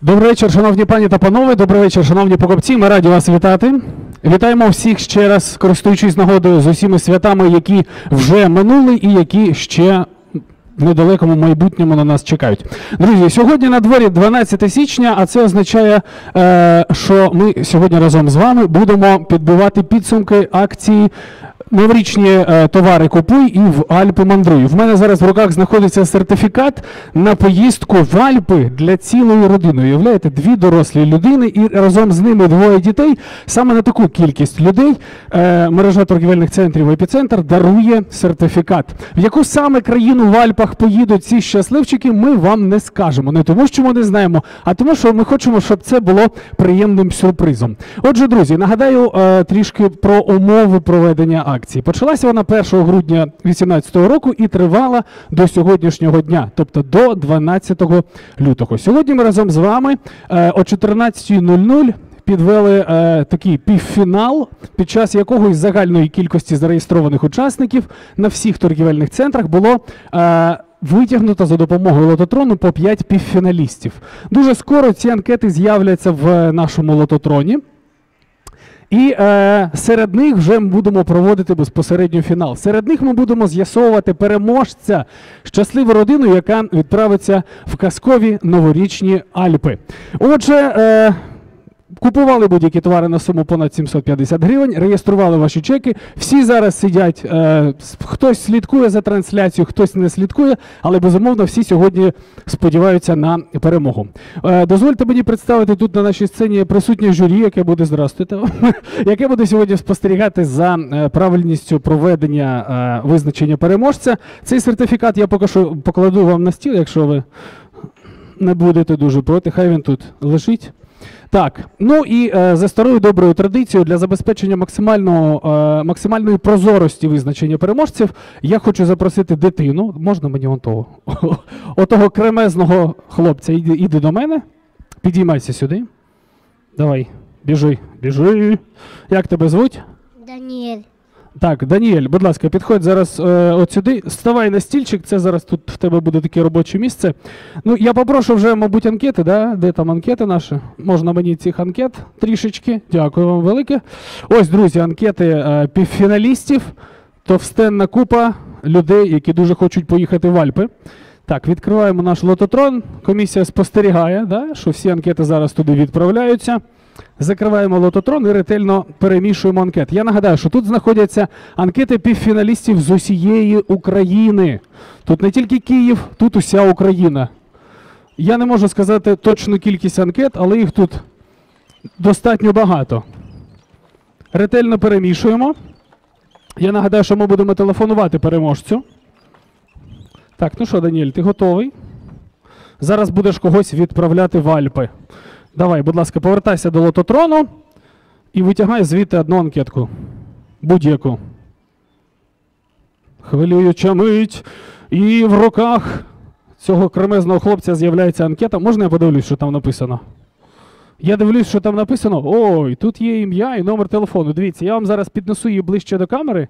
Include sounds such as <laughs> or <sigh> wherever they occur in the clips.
Добрий вечір, шановні пані та панове. Добрий вечір, шановні покупці. Ми раді вас вітати. Вітаємо всіх ще раз, користуючись нагодою з усіма святами, які вже минули і які ще в недалекому майбутньому на нас чекають. Друзі, сьогодні на дворі 12 січня, а це означає, е, що ми сьогодні разом з вами будемо підбивати підсумки акції. Новорічні е, товари купуй і в Альпи мандруй. В мене зараз в руках знаходиться сертифікат на поїздку в Альпи для цілої родини. Уявляєте, дві дорослі людини і разом з ними двоє дітей. Саме на таку кількість людей е, мережа торгівельних центрів епіцентр дарує сертифікат. В яку саме країну в Альпах поїдуть ці щасливчики, ми вам не скажемо. Не тому, що ми не знаємо, а тому, що ми хочемо, щоб це було приємним сюрпризом. Отже, друзі, нагадаю е, трішки про умови проведення акції. Почалася вона 1 грудня 2018 року і тривала до сьогоднішнього дня, тобто до 12 лютого. Сьогодні ми разом з вами е, о 14.00 підвели е, такий півфінал, під час якого із загальної кількості зареєстрованих учасників на всіх торгівельних центрах було. Е, Витягнуто за допомогою лототрону по 5 півфіналістів. Дуже скоро ці анкети з'являться в нашому лототроні. І е, серед них вже ми будемо проводити безпосередньо фінал. Серед них ми будемо з'ясовувати переможця щасливу родину, яка відправиться в казкові новорічні Альпи. Отже, е, Купували будь-які товари на суму понад 750 гривень, реєстрували ваші чеки. Всі зараз сидять, е, хтось слідкує за трансляцією, хтось не слідкує, але безумовно всі сьогодні сподіваються на перемогу. Е, дозвольте мені представити тут на нашій сцені присутнє журі, яке буде здрастуйте, <laughs> яке буде сьогодні спостерігати за е, правильністю проведення е, визначення переможця. Цей сертифікат я поки що покладу вам на стіл, якщо ви не будете дуже проти. Хай він тут лежить. Так, ну і е, за старою доброю традицією для забезпечення максимального, е, максимальної прозорості визначення переможців, я хочу запросити дитину. Можна мені он того? <laughs> Отого кремезного хлопця. Іди, іди до мене. Підіймайся сюди. Давай, біжи, біжи. Як тебе звуть? Даніель. Так, Даніель, будь ласка, підходь зараз е, от сюди. Ставай на стільчик, це зараз тут в тебе буде таке робоче місце. Ну, я попрошу вже, мабуть, анкети, да? де там анкети наші? Можна мені цих анкет трішечки. Дякую вам велике. Ось, друзі, анкети е, півфіналістів. Товстенна купа людей, які дуже хочуть поїхати в Альпи. Так, відкриваємо наш лототрон. Комісія спостерігає, да, що всі анкети зараз туди відправляються. Закриваємо лототрон і ретельно перемішуємо анкет. Я нагадаю, що тут знаходяться анкети півфіналістів з усієї України. Тут не тільки Київ, тут уся Україна. Я не можу сказати точну кількість анкет, але їх тут достатньо багато. Ретельно перемішуємо. Я нагадаю, що ми будемо телефонувати переможцю. Так, ну що, Даніель, ти готовий? Зараз будеш когось відправляти в Альпи. Давай, будь ласка, повертайся до лототрону і витягай звідти одну анкетку. Будь-яку. Хвилююча мить. І в руках цього кремезного хлопця з'являється анкета. Можна я подивлюсь, що там написано? Я дивлюсь, що там написано. Ой, тут є ім'я і номер телефону. Дивіться, я вам зараз піднесу її ближче до камери,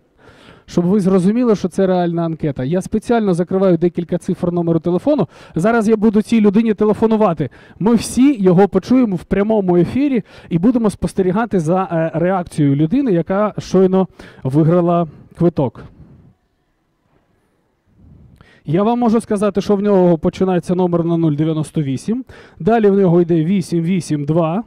щоб ви зрозуміли, що це реальна анкета. Я спеціально закриваю декілька цифр номеру телефону. Зараз я буду цій людині телефонувати. Ми всі його почуємо в прямому ефірі і будемо спостерігати за е, реакцією людини, яка щойно виграла квиток. Я вам можу сказати, що в нього починається номер на 098. Далі в нього йде 882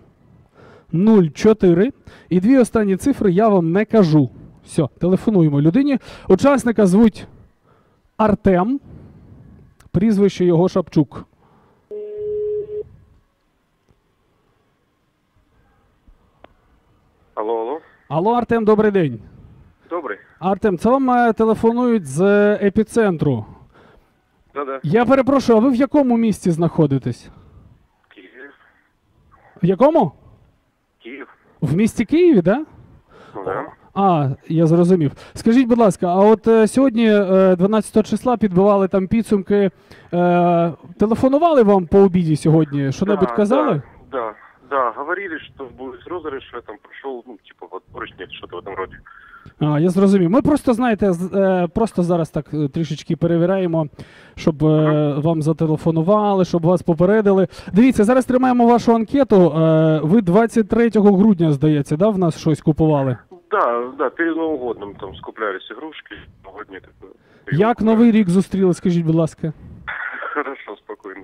04. І дві останні цифри я вам не кажу. Все, телефонуємо людині. Учасника звуть Артем. Прізвище його Шапчук. Алло, алло. Алло, Артем, добрий день. Добрий. Артем, це вам е, телефонують з епіцентру. Да-да. Я перепрошую, а ви в якому місті знаходитесь? Київ. В якому? Київ. В місті Києві, так? Да? Ну да. А, я зрозумів. Скажіть, будь ласка, а от е, сьогодні, е, 12 числа, підбивали там підсумки. Е, телефонували вам по обіді сьогодні? Що-небудь Да, казали? Да, да, да, говорили, что будет розыгрыш, я там прошел, ну, типа, в отборочник, что-то в этом роде. А, я зрозумів. Ми просто, знаєте, з- е, просто зараз так е, трішечки перевіряємо, щоб е, вам зателефонували, щоб вас попередили. Дивіться, зараз тримаємо вашу анкету. Е, ви 23 грудня, здається, да, в нас щось купували? Да, да, перед Новым годом там скуплялись игрушки, новогодние такое. Як новий рік зустріли, скажіть, будь ласка? Хорошо, спокойно.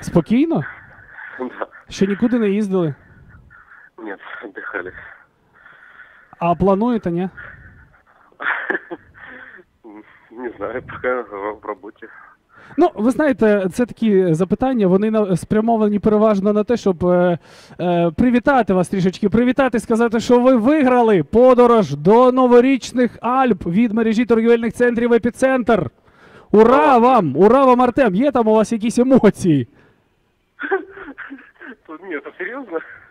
Спокійно? Да, Ще нікуди не їздили? нет, отдыхали. А плануєте, ні? <laughs> Не знаю, пока в работе. Ну, ви знаєте, це такі запитання, вони спрямовані переважно на те, щоб е, е, привітати вас трішечки, привітати, сказати, що ви виграли подорож до новорічних Альп від мережі торгівельних центрів Епіцентр. Ура вам! Ура вам, Артем! Є там у вас якісь емоції? А серьезно? Ці,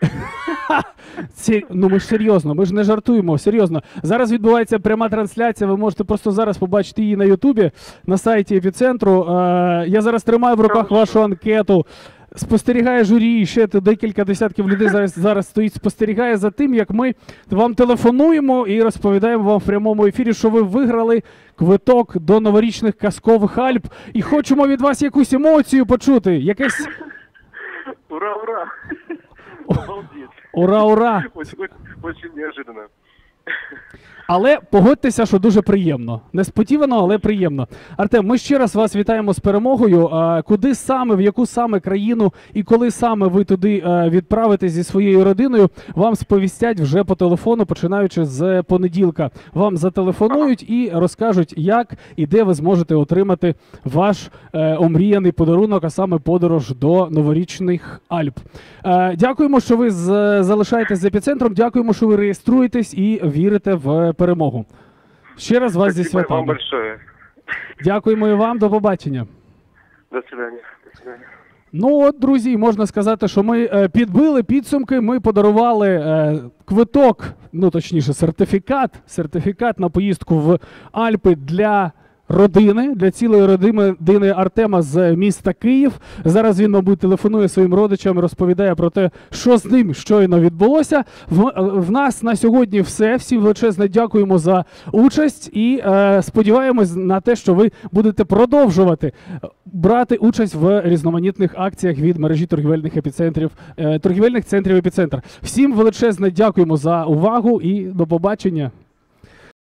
<laughs> ну ми ж серйозно, ми ж не жартуємо, серйозно. Зараз відбувається пряма трансляція. Ви можете просто зараз побачити її на Ютубі на сайті епіцентру. Е, я зараз тримаю в руках вашу анкету. Спостерігає журі, ще декілька десятків людей зараз, зараз стоїть, спостерігає за тим, як ми вам телефонуємо і розповідаємо вам в прямому ефірі, що ви виграли квиток до новорічних казкових Альп. І хочемо від вас якусь емоцію почути. Якесь Ура, ура! Обалдеть. ура, ура! Очень, очень, очень неожиданно. Але погодьтеся, що дуже приємно. Несподівано, але приємно. Артем, ми ще раз вас вітаємо з перемогою. Куди саме, в яку саме країну і коли саме ви туди е, відправитесь зі своєю родиною, вам сповістять вже по телефону, починаючи з понеділка. Вам зателефонують і розкажуть, як і де ви зможете отримати ваш е, омріяний подарунок, а саме подорож до новорічних Альп. Е, дякуємо, що ви залишаєтесь з епіцентром. Дякуємо, що ви реєструєтесь і вірите в перемогу. Ще раз вас зі вам большое. Дякуємо і вам. До побачення. До свидання. До свидания. Ну от, друзі, можна сказати, що ми е, підбили підсумки. Ми подарували е, квиток, ну точніше, сертифікат, сертифікат на поїздку в Альпи для. Родини для цілої родини Артема з міста Київ. Зараз він, мабуть, телефонує своїм родичам, розповідає про те, що з ним щойно відбулося. В, в нас на сьогодні все. Всім величезне дякуємо за участь і е, сподіваємось на те, що ви будете продовжувати брати участь в різноманітних акціях від мережі торгівельних епіцентрів, е, торгівельних центрів епіцентр. Всім величезне дякуємо за увагу і до побачення.